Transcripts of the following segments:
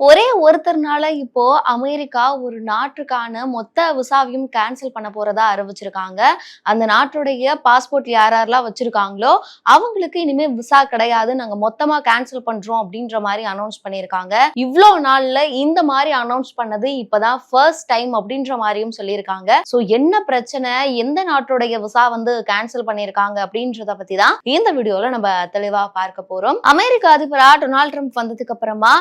ஒரே ஒருத்தர்னால இப்போ அமெரிக்கா ஒரு நாட்டுக்கான மொத்த விசாவையும் கேன்சல் பண்ண போறதா அறிவிச்சிருக்காங்க. அந்த நாட்டுடைய பாஸ்போர்ட் யார் யாரெல்லாம் வச்சிருக்காங்களோ அவங்களுக்கு இனிமே விசா கிடையாது. நாங்க மொத்தமா கேன்சல் பண்றோம் அப்படின்ற மாதிரி அனௌன்ஸ் பண்ணியிருக்காங்க. இவ்வளோ நாள்ல இந்த மாதிரி அனௌன்ஸ் பண்ணது இப்பதான் ஃபர்ஸ்ட் டைம் அப்படின்ற மாதிரியும் சொல்லியிருக்காங்க. ஸோ என்ன பிரச்சனை? எந்த நாட்டுடைய விசா வந்து கேன்சல் பண்ணியிருக்காங்க அப்படின்றத பத்தி தான் இந்த வீடியோல நம்ம தெளிவா பார்க்க போறோம். அமெரிக்க அதிபரா டொனால்ட் ட்ரம்ப் வந்ததுக்கு அப்புறமா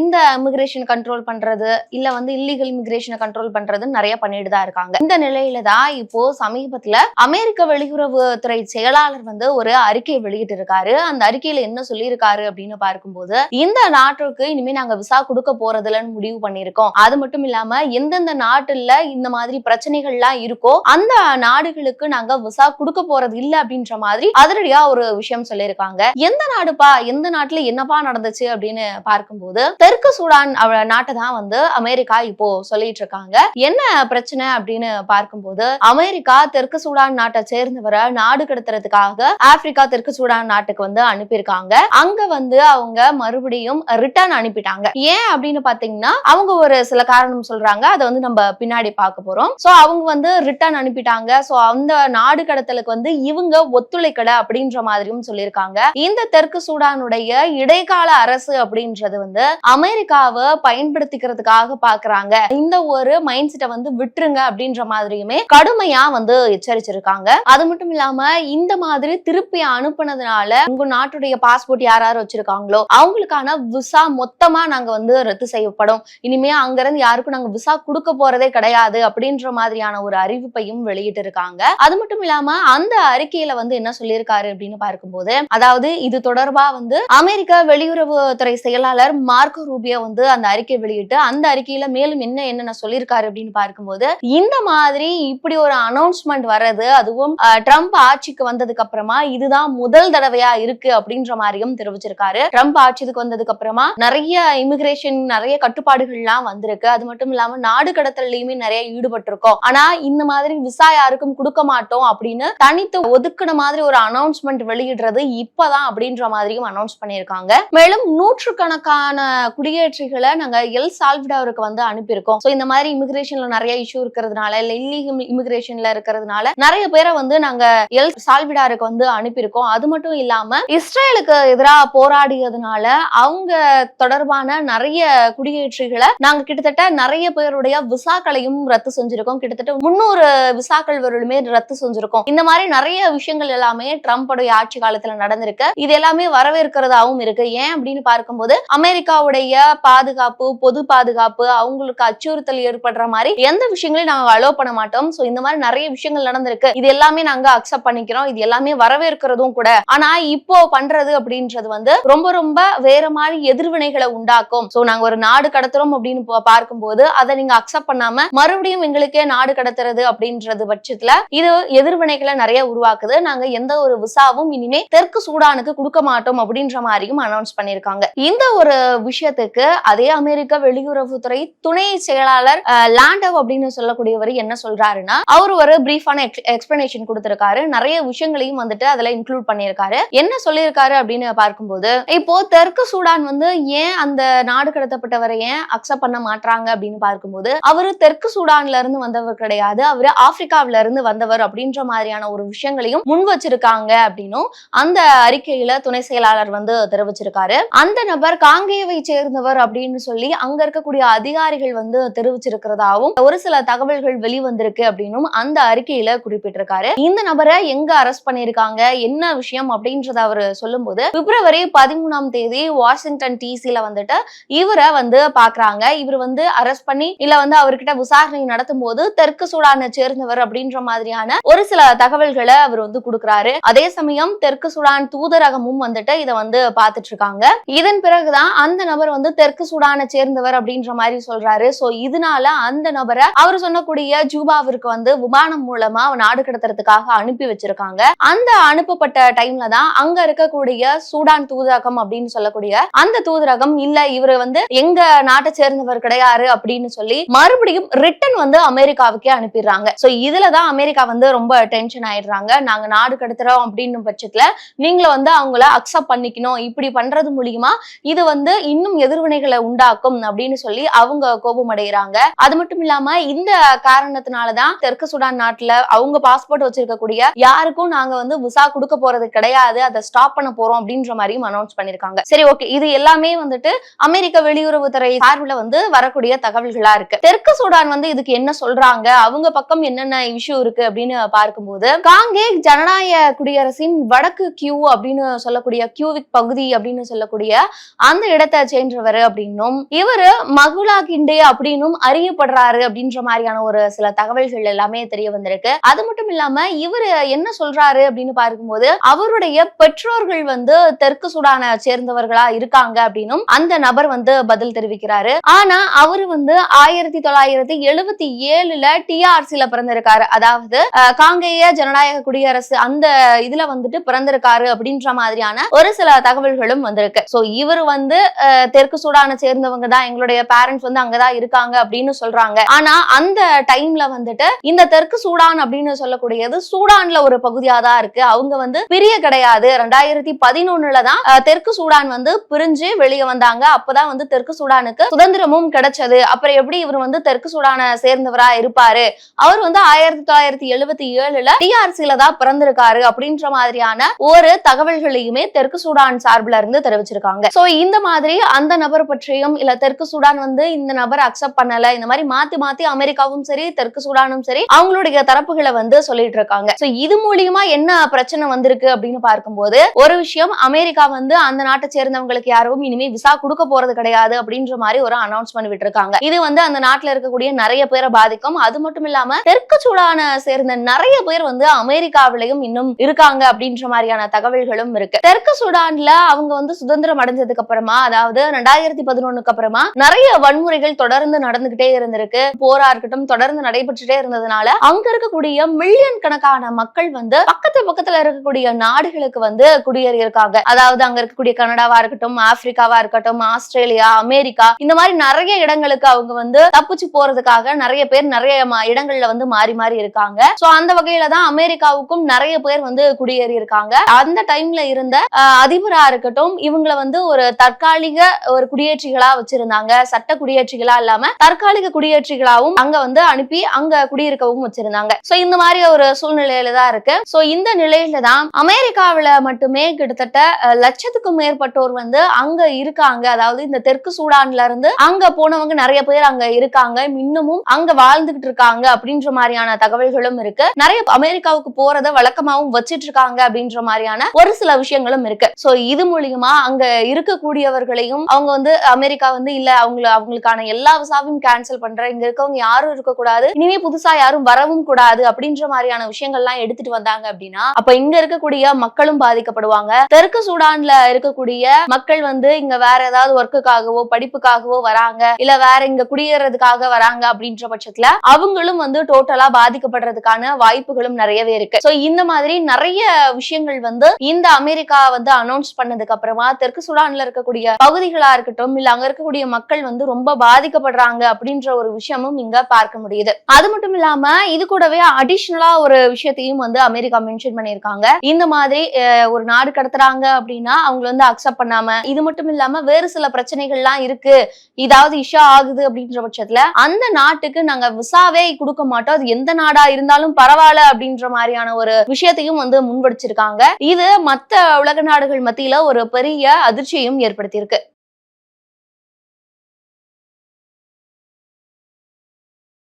இந்த இமிகிரேஷன் கண்ட்ரோல் பண்றது இல்ல வந்து இல்லீகல் இமிகிரேஷனை கண்ட்ரோல் பண்றதுன்னு நிறைய பண்ணிட்டு தான் இருக்காங்க. இந்த நிலையில தான் இப்போ சமீபத்துல அமெரிக்க வெளியுறவுத்துறை செயலாளர் வந்து ஒரு அறிக்கையை வெளியிட்டு இருக்காரு அந்த அறிக்கையில என்ன சொல்லியிருக்காரு அப்படின்னு பார்க்கும்போது இந்த நாட்டுக்கு இனிமே நாங்க விசா கொடுக்க போறதுலன்னு முடிவு பண்ணியிருக்கோம். அது மட்டும் இல்லாம எந்தெந்த நாட்டுல இந்த மாதிரி பிரச்சனைகள்லாம் இருக்கோ அந்த நாடுகளுக்கு நாங்க விசா கொடுக்க போறது இல்ல அப்படின்ற மாதிரி அதிரடியா ஒரு விஷயம் சொல்லியிருக்காங்க. எந்த நாடுப்பா எந்த நாட்டுல என்னப்பா நடந்துச்சு அப்படின்னு பார்க்கும்போது தெற்கு சூடான் நாட்டை தான் வந்து அமெரிக்கா இப்போ சொல்லிட்டு இருக்காங்க என்ன பிரச்சனை அப்படின்னு பார்க்கும்போது அமெரிக்கா தெற்கு சூடான் நாட்டை சேர்ந்தவரை நாடு கடத்துறதுக்காக ஆப்பிரிக்கா தெற்கு சூடான் நாட்டுக்கு வந்து அனுப்பியிருக்காங்க. அங்க வந்து அவங்க மறுபடியும் ரிட்டர்ன் அனுப்பிட்டாங்க. ஏன் அப்படின்னு பாத்தீங்கன்னா அவங்க ஒரு சில காரணம் சொல்றாங்க. அதை வந்து நம்ம பின்னாடி பார்க்க போறோம். சோ அவங்க வந்து ரிட்டர்ன் அனுப்பிட்டாங்க. சோ அந்த நாடு கடத்தலுக்கு வந்து இவங்க ஒத்துழைக்கல அப்படின்ற மாதிரியும் சொல்லியிருக்காங்க. இந்த தெற்கு சூடானுடைய இடைக்கால அரசு அப்படின்றது வந்து அமெரிக்காவை பயன்படுத்திக்கிறதுக்காக பாக்குறாங்க. இந்த ஒரு மைண்ட் செட்டை வந்து விட்டுருங்க அப்படின்ற மாதிரியுமே கடுமையா வந்து எச்சரிச்சிருக்காங்க. அது மட்டும் இல்லாம இந்த மாதிரி திருப்பி அனுப்புனதுனால உங்க நாட்டுடைய பாஸ்போர்ட் யார் யார் வச்சிருக்காங்களோ அவங்களுக்கான விசா மொத்தமா நாங்க வந்து ரத்து செய்யப்படும். இனிமே அங்க இருந்து யாருக்கும் நாங்க விசா கொடுக்க போறதே கிடையாது அப்படின்ற மாதிரியான ஒரு அறிவிப்பையும் வெளியிட்டு இருக்காங்க அது மட்டும் இல்லாம அந்த அறிக்கையில வந்து என்ன சொல்லியிருக்காரு அப்படின்னு பார்க்கும்போது அதாவது இது தொடர்பா வந்து அமெரிக்க வெளியுறவுத்துறை செயலாளர் மார்க்கோ ரூபியோ வந்து அந்த அறிக்கை வெளியிட்டு அந்த அறிக்கையில மேலும் என்ன என்னென்ன சொல்லியிருக்காரு அப்படின்னு பார்க்கும்போது இந்த மாதிரி இப்படி ஒரு அனௌன்ஸ்மெண்ட் வர்றது அதுவும் ட்ரம்ப் ஆட்சிக்கு வந்ததுக்கு அப்புறமா இதுதான் முதல் தடவையா இருக்கு அப்படின்ற மாதிரியும் தெரிவிச்சிருக்காரு. ட்ரம்ப் ஆட்சிக்கு வந்ததுக்கு அப்புறமா நிறைய இமிகிரேஷன் நிறைய கட்டுப்பாடுகள்லாம் வந்திருக்கு. அது மட்டும் இல்லாம நாடு கடத்தல்லையுமே நிறைய ஈடுபட்டிருக்கோம். ஆனா இந்த மாதிரி விசா யாருக்கும் கொடுக்க மாட்டோம் அப்படின்னு தனித்து ஒதுக்குன மாதிரி ஒரு அனௌன்ஸ்மெண்ட் வெளியிடுறது இப்பதான் அப்படின்ற மாதிரியும் அனௌன்ஸ் பண்ணியிருக்காங்க. மேலும் நூற்றுக்கணக்கான குடியேற்றிகளை நாங்க எல் சால்விடாருக்கு வந்து அனுப்பியிருக்கோம். சோ இந்த மாதிரி இமிகிரேஷன்ல நிறைய இஷ்யூ இருக்கிறதுனால இல்ல இல்லீகல் இமிகிரேஷன்ல இருக்கிறதுனால நிறைய பேரை வந்து நாங்க எல் சால்விடாருக்கு வந்து அனுப்பியிருக்கோம். அது மட்டும் இல்லாம இஸ்ரேலுக்கு எதிராக போராடியதுனால அவங்க தொடர்பான நிறைய குடியேற்றிகளை நாங்க கிட்டத்தட்ட நிறைய பேருடைய விசாக்களையும் ரத்து செஞ்சிருக்கோம். கிட்டத்தட்ட முன்னூறு விசாக்கள் வருமே ரத்து செஞ்சிருக்கோம். இந்த மாதிரி நிறைய விஷயங்கள் எல்லாமே ட்ரம்ப்போடைய ஆட்சி காலத்துல நடந்திருக்கு. இது எல்லாமே வரவேற்கிறதாவும் இருக்கு. ஏன் அப்படின்னு பார்க்கும்போது அமெரிக்காவுடைய பாதுகாப்பு பொது பாதுகாப்பு அவங்களுக்கு அச்சுறுத்தல் ஏற்படுற மாதிரி எந்த விஷயங்களையும் நாங்க அலோவ் பண்ண மாட்டோம். சோ இந்த மாதிரி நிறைய விஷயங்கள் நடந்திருக்கு. இது எல்லாமே நாங்க அக்செப்ட் பண்ணிக்கிறோம். இது எல்லாமே வரவேற்கிறதும் கூட. ஆனா இப்போ பண்றது அப்படின்றது வந்து ரொம்ப ரொம்ப வேற மாதிரி எதிர்வினைகளை உண்டாக்கும். சோ நாங்க ஒரு நாடு கடத்துறோம் அப்படின்னு பார்க்கும்போது அதை நீங்க அக்செப்ட் பண்ணாம மறுபடியும் எங்களுக்கே நாடு கடத்துறது அப்படின்றது பட்சத்துல இது எதிர்வினைகளை நிறைய உருவாக்குது. நாங்க எந்த ஒரு விசாவும் இனிமே தெற்கு சூடானுக்கு கொடுக்க மாட்டோம் அப்படின்ற மாதிரியும் அனௌன்ஸ் பண்ணிருக்காங்க. இந்த ஒரு விஷயத்துக்கு அதே அமெரிக்க வெளியுறவுத்துறை துணை செயலாளர் லாண்டவ் அப்படின்னு சொல்லக்கூடியவர் என்ன சொல்றாருன்னா அவர் ஒரு பிரீஃபான எக்ஸ்பிளனேஷன் கொடுத்திருக்காரு. நிறைய விஷயங்களையும் வந்துட்டு அதுல இன்க்ளூட் பண்ணியிருக்காரு. என்ன சொல்லியிருக்காரு அப்படின்னு பார்க்கும்போது இப்போ தெற்கு சூடான் வந்து ஏன் அந்த நாடு கடத்தப்பட்டவரை ஏன் அக்செப்ட் பண்ண மாட்றாங்க அப்படின்னு பார்க்கும்போது அவரு தெற்கு சூடான்ல இருந்து வந்தவர் கிடையாது. அவரு ஆப்பிரிக்காவில இருந்து வந்தவர் அப்படின்ற மாதிரியான ஒரு விஷயங்களையும் முன் வச்சிருக்காங்க அப்படின்னும் அந்த அறிக்கையில துணை செயலாளர் வந்து தெரிவிச்சிருக்காரு. அந்த நபர் காங்கேயவை சேர்ந்தவர் அப்படின்னு சொல்லி அங்க இருக்கக்கூடிய அதிகாரிகள் வந்து தெரிவிச்சிருக்கிறதாவும் ஒரு சில தகவல்கள் வெளிவந்திருக்கு அப்படின்னும் அந்த அறிக்கையில குறிப்பிட்டிருக்காரு. இந்த நபரை எங்க அரெஸ்ட் பண்ணிருக்காங்க என்ன விஷயம் அப்படின்றத அவர் சொல்லும்போது பிப்ரவரி பதிமூணாம் தேதி வாஷிங்டன் டிசில வந்துட்டு இவரை வந்து பாக்குறாங்க. இவர் வந்து அரெஸ்ட் பண்ணி இல்ல வந்து அவர்கிட்ட விசாரணை நடத்தும் போது தெற்கு சூடானை சேர்ந்தவர் அப்படின்ற மாதிரியான ஒரு சில தகவல்களை அவர் வந்து கொடுக்குறாரு. அதே சமயம் தெற்கு சூடான் தூதரகமும் வந்துட்டு இதை வந்து பார்த்துட்டு இருக்காங்க. இதன் பிறகுதான் அந்த நபர் வந்து தெற்கு சூடான் சேர்ந்தவர் அப்படின்ற மாதிரி சொல்றாரு. சோ இதனால அந்த நபரை அவர் சொன்னக்கூடிய ஜூபாவிற்கு வந்து விமானம் மூலமா நாடு கடத்துறதுக்காக அனுப்பி வச்சிருக்காங்க. அந்த அனுப்பப்பட்ட டைம்ல தான் அங்க இருக்கக்கூடிய சூடான் தூதரகம் அப்படின்னு சொல்லக்கூடிய அந்த தூதரகம் இல்ல இவரு வந்து எங்க நாட்டை சேர்ந்தவர் கிடையாது அப்படின்னு சொல்லி மறுபடியும் ரிட்டன் வந்து அமெரிக்காவுக்கே அனுப்பிடுறாங்க. சோ இதுலதான் அமெரிக்கா வந்து ரொம்ப டென்ஷன் ஆயிடுறாங்க. நாங்க நாடு கடத்துறோம் அப்படின்னு பட்சத்துல நீங்களும் வந்து அவங்கள அக்செப்ட் பண்ணிக்கணும். இப்படி பண்றது மூலியமா இது வந்து இன்னும் எதிர்வினைகளை உண்டாக்கும் அப்படின்னு சொல்லி அவங்க கோபம் அடைகிறாங்க அது மட்டும் இல்லாம இந்த காரணத்தினாலதான் தெற்கு சுடான் நாட்டுல அவங்க பாஸ்போர்ட் வச்சிருக்கக்கூடிய யாருக்கும் நாங்க வந்து விசா கொடுக்க போறது கிடையாது அதை ஸ்டாப் பண்ண போறோம் அப்படின்ற மாதிரியும் அனௌன்ஸ் பண்ணிருக்காங்க. சரி ஓகே இது எல்லாமே வந்துட்டு அமெரிக்க வெளியுறவுத்துறை சார்பில் வந்து வரக்கூடிய தகவல்களா இருக்கு. தெற்கு சூடான் வந்து இதுக்கு என்ன சொல்றாங்க? அவங்க பக்கம் என்னென்ன இஷ்யூ இருக்கு அப்படின்னு பார்க்கும்போது காங்கே ஜனநாயக குடியரசின் வடக்கு கியூ அப்படின்னு சொல்லக்கூடிய கியூவிக் பகுதி அப்படின்னு சொல்லக்கூடிய அந்த இடத்தை சேர்ந்தவர் அப்படின்னும் இவர் மகுலா கிண்டே அப்படின்னும் அறியப்படுறாரு அப்படின்ற மாதிரியான ஒரு சில தகவல்கள் எல்லாமே தெரிய வந்திருக்கு. அது மட்டும் இல்லாம இவரு என்ன சொல்றாரு அப்படின்னு பார்க்கும்போது அவருடைய பெற்றோர்கள் வந்து தெற்கு சூடான சேர்ந்தவர்களா இருக்காங்க அப்படின்னும் அந்த நபர் வந்து பதில் தெரிவிக்கிறாரு. ஆனா அவரு வந்து ஆயிரத்தி தொள்ளாயிரத்தி எழுபத்தி ஏழுல டிஆர்சில பிறந்திருக்காரு. அதாவது காங்கேய ஜனநாயக குடியரசு அந்த இதுல வந்துட்டு பிறந்திருக்காரு அப்படின்ற மாதிரியான ஒரு சில தகவல்களும் வந்திருக்கு. சோ இவர் வந்து தெற்கு சூடான சேர்ந்த சேர்ந்தவங்க தான் எங்களுடைய பேரண்ட்ஸ் வந்து அங்கதான் இருக்காங்க அப்படின்னு சொல்றாங்க. ஆனா அந்த டைம்ல வந்துட்டு இந்த தெற்கு சூடான் அப்படின்னு சொல்லக்கூடியது சூடான்ல ஒரு பகுதியா தான் இருக்கு. அவங்க வந்து பிரிய கிடையாது. ரெண்டாயிரத்தி பதினொன்னுல தான் தெற்கு சூடான் வந்து பிரிஞ்சு வெளியே வந்தாங்க. அப்பதான் வந்து தெற்கு சூடானுக்கு சுதந்திரமும் கிடைச்சது. அப்புறம் எப்படி இவர் வந்து தெற்கு சூடானை சேர்ந்தவரா இருப்பாரு? அவர் வந்து ஆயிரத்தி தொள்ளாயிரத்தி எழுபத்தி ஏழுல டிஆர்சில தான் பிறந்திருக்காரு அப்படின்ற மாதிரியான ஒரு தகவல்களையுமே தெற்கு சூடான் சார்பில் இருந்து தெரிவிச்சிருக்காங்க. சோ இந்த மாதிரி அந்த நபர் பற்றியும் இல்ல தெற்கு சூடான் வந்து இந்த நபர் அக்செப்ட் பண்ணல இந்த மாதிரி மாத்தி மாத்தி அமெரிக்காவும் சரி தெற்கு சூடானும் சரி அவங்களுடைய தரப்புகளை வந்து சொல்லிட்டு இருக்காங்க. சோ இது மூலியமா என்ன பிரச்சனை வந்திருக்கு அப்படின்னு பார்க்கும்போது ஒரு விஷயம் அமெரிக்கா வந்து அந்த நாட்டை சேர்ந்தவங்களுக்கு யாரும் இனிமே விசா கொடுக்க போறது கிடையாது அப்படின்ற மாதிரி ஒரு அனௌன்ஸ்மெண்ட் விட்டுருக்காங்க. இது வந்து அந்த நாட்டுல இருக்கக்கூடிய நிறைய பேரை பாதிக்கும். அது மட்டும் இல்லாம தெற்கு சூடான சேர்ந்த நிறைய பேர் வந்து அமெரிக்காவிலையும் இன்னும் இருக்காங்க அப்படின்ற மாதிரியான தகவல்களும் இருக்கு. தெற்கு சூடான்ல அவங்க வந்து சுதந்திரம் அடைஞ்சதுக்கு அப்புறமா அதாவது ரெண்டாயிரத்தி பதினொன்னுக்கு அப்புறமா நிறைய வன்முறைகள் தொடர்ந்து நடந்துகிட்டே இருந்திருக்கு. போரா இருக்கட்டும் தொடர்ந்து நடைபெற்றுட்டே இருந்ததுனால அங்க இருக்கக்கூடிய மில்லியன் கணக்கான மக்கள் வந்து பக்கத்து பக்கத்துல இருக்கக்கூடிய நாடுகளுக்கு வந்து குடியேறி இருக்காங்க அதாவது அங்க இருக்கக்கூடிய கனடாவா இருக்கட்டும் ஆப்பிரிக்காவா இருக்கட்டும் ஆஸ்திரேலியா அமெரிக்கா இந்த மாதிரி நிறைய இடங்களுக்கு அவங்க வந்து தப்பிச்சு போறதுக்காக நிறைய பேர் நிறைய இடங்கள்ல வந்து மாறி மாறி இருக்காங்க. சோ அந்த வகையில தான் அமெரிக்காவுக்கும் நிறைய பேர் வந்து குடியேறி இருக்காங்க அந்த டைம்ல இருந்த அதிபரா இருக்கட்டும் இவங்களை வந்து ஒரு தற்காலிக ஒரு குடியேற்றிகளா வச்சிருந்தாங்க. சட்ட குடியேற்றிகளா இல்லாம தற்காலிக குடியேற்றிகளாவும் அங்க வந்து அனுப்பி அங்க குடியிருக்கவும் வச்சிருந்தாங்க. சோ இந்த மாதிரி ஒரு சூழ்நிலையில தான் இருக்கு. சோ இந்த நிலையில தான் அமெரிக்காவுல மட்டுமே கிட்டத்தட்ட லட்சத்துக்கும் மேற்பட்டோர் வந்து அங்க இருக்காங்க. அதாவது இந்த தெற்கு சூடான்ல இருந்து அங்க போனவங்க நிறைய பேர் அங்க இருக்காங்க. இன்னமும் அங்க வாழ்ந்துகிட்டு இருக்காங்க அப்படின்ற மாதிரியான தகவல்களும் இருக்கு. நிறைய அமெரிக்காவுக்கு போறத வழக்கமாவும் வச்சிட்டு இருக்காங்க அப்படின்ற மாதிரியான ஒரு சில விஷயங்களும் இருக்கு. சோ இது மூலியமா அங்க இருக்கக்கூடியவர்களையும் அவங்க வந்து அமெரிக்கா வந்து இல்ல அவங்கள அவங்களுக்கான எல்லா விசாவையும் கேன்சல் பண்ற இங்க இருக்கவங்க யாரும் இருக்கக்கூடாது. இனிமே புதுசா யாரும் வரவும் கூடாது அப்படின்ற மாதிரியான விஷயங்கள்லாம் எடுத்துட்டு வந்தாங்க அப்படின்னா அப்ப இங்க இருக்கக்கூடிய மக்களும் பாதிக்கப்படுவாங்க. தெற்கு சூடான்ல இருக்கக்கூடிய மக்கள் வந்து இங்க வேற ஏதாவது ஒர்க்குக்காகவோ படிப்புக்காகவோ வராங்க. இல்ல வேற இங்க குடியேறதுக்காக வராங்க அப்படின்ற பட்சத்துல அவங்களும் வந்து டோட்டலா பாதிக்கப்படுறதுக்கான வாய்ப்புகளும் நிறையவே இருக்கு. சோ இந்த மாதிரி நிறைய விஷயங்கள் வந்து இந்த அமெரிக்கா வந்து அனௌன்ஸ் பண்ணதுக்கு அப்புறமா தெற்கு சூடான்ல இருக்கக்கூடிய பகுதிகளா இருக்கட்டும் இல்ல அங்க இருக்கக்கூடிய மக்கள் வந்து ரொம்ப பாதிக்கப்படுறாங்க அப்படின்ற ஒரு விஷயமும் இங்க பார்க்க முடியுது. அது மட்டும் இல்லாம இது கூடவே அடிஷ்னலா ஒரு விஷயத்தையும் வந்து அமெரிக்கா மென்ஷன் பண்ணியிருக்காங்க. இந்த மாதிரி ஒரு நாடு கடத்துறாங்க அப்படின்னா அவங்க வந்து அக்செப்ட் பண்ணாம இது மட்டும் இல்லாம வேறு சில பிரச்சனைகள்லாம் இருக்கு. ஏதாவது இஷ்யூ ஆகுது அப்படின்ற பட்சத்துல அந்த நாட்டுக்கு நாங்க விசாவே கொடுக்க மாட்டோம். அது எந்த நாடா இருந்தாலும் பரவாயில்ல அப்படின்ற மாதிரியான ஒரு விஷயத்தையும் வந்து முன்வடிச்சிருக்காங்க. இது மத்த உலக நாடுகள் மத்தியில ஒரு பெரிய அதிர்ச்சியையும் ஏற்படுத்தியிருக்கு.